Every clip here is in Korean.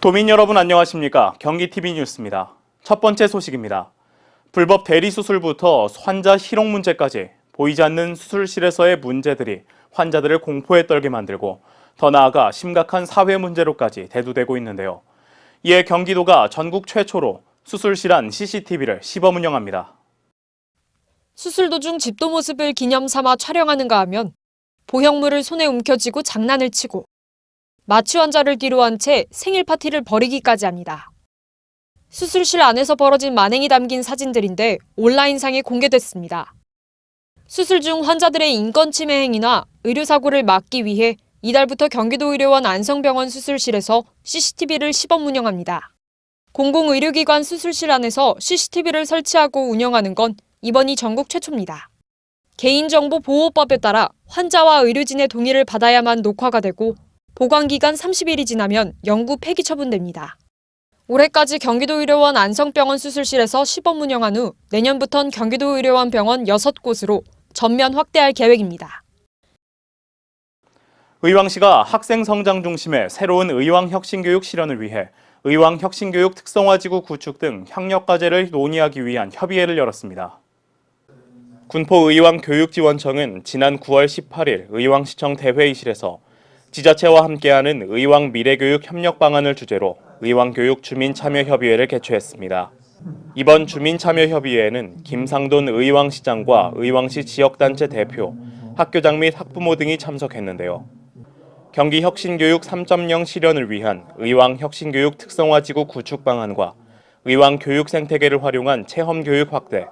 도민 여러분 안녕하십니까? 경기TV 뉴스입니다. 첫 번째 소식입니다. 불법 대리 수술부터 환자 희롱 문제까지 보이지 않는 수술실에서의 문제들이 환자들을 공포에 떨게 만들고 더 나아가 심각한 사회 문제로까지 대두되고 있는데요. 이에 경기도가 전국 최초로 수술실 안 CCTV를 시범 운영합니다. 수술 도중 집도 모습을 기념 삼아 촬영하는가 하면 보형물을 손에 움켜쥐고 장난을 치고 마취 환자를 뒤로 한 채 생일 파티를 벌이기까지 합니다. 수술실 안에서 벌어진 만행이 담긴 사진들인데 온라인상에 공개됐습니다. 수술 중 환자들의 인권 침해 행위나 의료 사고를 막기 위해 이달부터 경기도 의료원 안성병원 수술실에서 CCTV를 시범 운영합니다. 공공의료기관 수술실 안에서 CCTV를 설치하고 운영하는 건 이번이 전국 최초입니다. 개인정보보호법에 따라 환자와 의료진의 동의를 받아야만 녹화가 되고 보관 기간 30일이 지나면 영구 폐기 처분됩니다. 올해까지 경기도의료원 안성병원 수술실에서 시범 운영한 후 내년부턴 경기도의료원 병원 6곳으로 전면 확대할 계획입니다. 의왕시가 학생 성장 중심의 새로운 의왕 혁신교육 실현을 위해 의왕 혁신교육 특성화지구 구축 등 협력 과제를 논의하기 위한 협의회를 열었습니다. 군포의왕 교육지원청은 지난 9월 18일 의왕시청 대회의실에서 지자체와 함께하는 의왕 미래교육 협력 방안을 주제로 의왕교육 주민참여협의회를 개최했습니다. 이번 주민참여협의회에는 김상돈 의왕시장과 의왕시 지역단체 대표, 학교장 및 학부모 등이 참석했는데요. 경기 혁신교육 3.0 실현을 위한 의왕 혁신교육 특성화지구 구축 방안과 의왕 교육 생태계를 활용한 체험 교육 확대,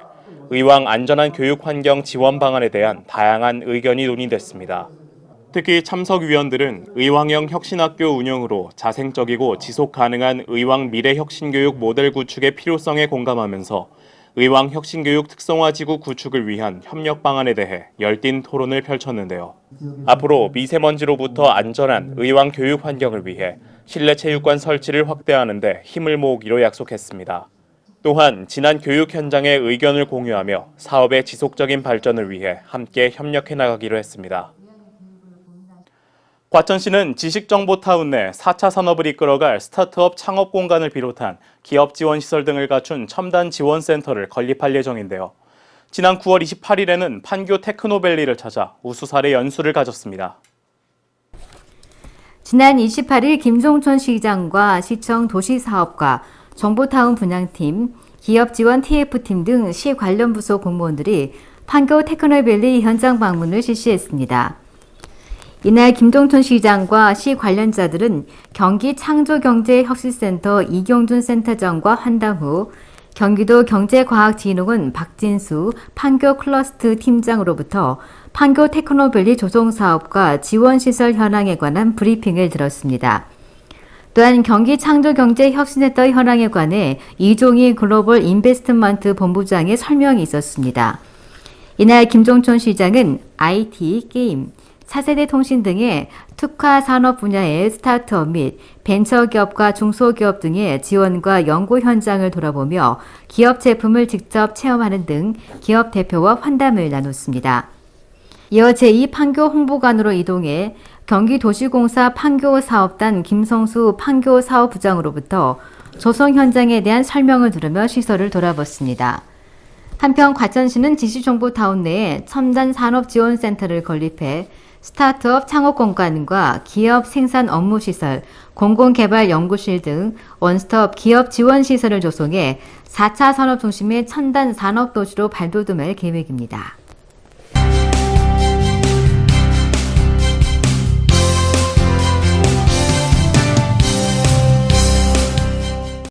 의왕 안전한 교육 환경 지원 방안에 대한 다양한 의견이 논의됐습니다. 특히 참석위원들은 의왕형 혁신학교 운영으로 자생적이고 지속 가능한 의왕 미래 혁신교육 모델 구축의 필요성에 공감하면서 의왕 혁신교육 특성화 지구 구축을 위한 협력 방안에 대해 열띤 토론을 펼쳤는데요. 앞으로 미세먼지로부터 안전한 의왕 교육 환경을 위해 실내 체육관 설치를 확대하는 데 힘을 모으기로 약속했습니다. 또한 지난 교육 현장의 의견을 공유하며 사업의 지속적인 발전을 위해 함께 협력해 나가기로 했습니다. 과천시는 지식정보타운 내 4차 산업을 이끌어갈 스타트업 창업 공간을 비롯한 기업 지원 시설 등을 갖춘 첨단 지원 센터를 건립할 예정인데요. 지난 9월 28일에는 판교 테크노밸리를 찾아 우수 사례 연수를 가졌습니다. 지난 28일 김종천 시장과 시청 도시사업과 정보타운 분양팀, 기업지원 TF팀 등 시 관련 부서 공무원들이 판교 테크노밸리 현장 방문을 실시했습니다. 이날 김종천 시장과 시 관련자들은 경기 창조경제혁신센터 이경준 센터장과 환담 후 경기도 경제과학진흥원 박진수 판교 클러스트 팀장으로부터 판교 테크노밸리 조성사업과 지원시설 현황에 관한 브리핑을 들었습니다. 또한 경기 창조경제혁신센터 현황에 관해 이종희 글로벌 인베스트먼트 본부장의 설명이 있었습니다. 이날 김종천 시장은 IT, 게임, 차세대 통신 등의 특화 산업 분야의 스타트업 및 벤처기업과 중소기업 등의 지원과 연구 현장을 돌아보며 기업 제품을 직접 체험하는 등 기업 대표와 환담을 나눴습니다. 이어 제2 판교 홍보관으로 이동해 경기도시공사 판교 사업단 김성수 판교 사업부장으로부터 조성 현장에 대한 설명을 들으며 시설을 돌아봤습니다. 한편 과천시는 지시정보타운 내에 첨단 산업지원센터를 건립해 스타트업 창업 공간과 기업 생산 업무 시설, 공공개발 연구실 등 원스톱 기업 지원 시설을 조성해 4차 산업 중심의 첨단 산업 도시로 발돋움할 계획입니다.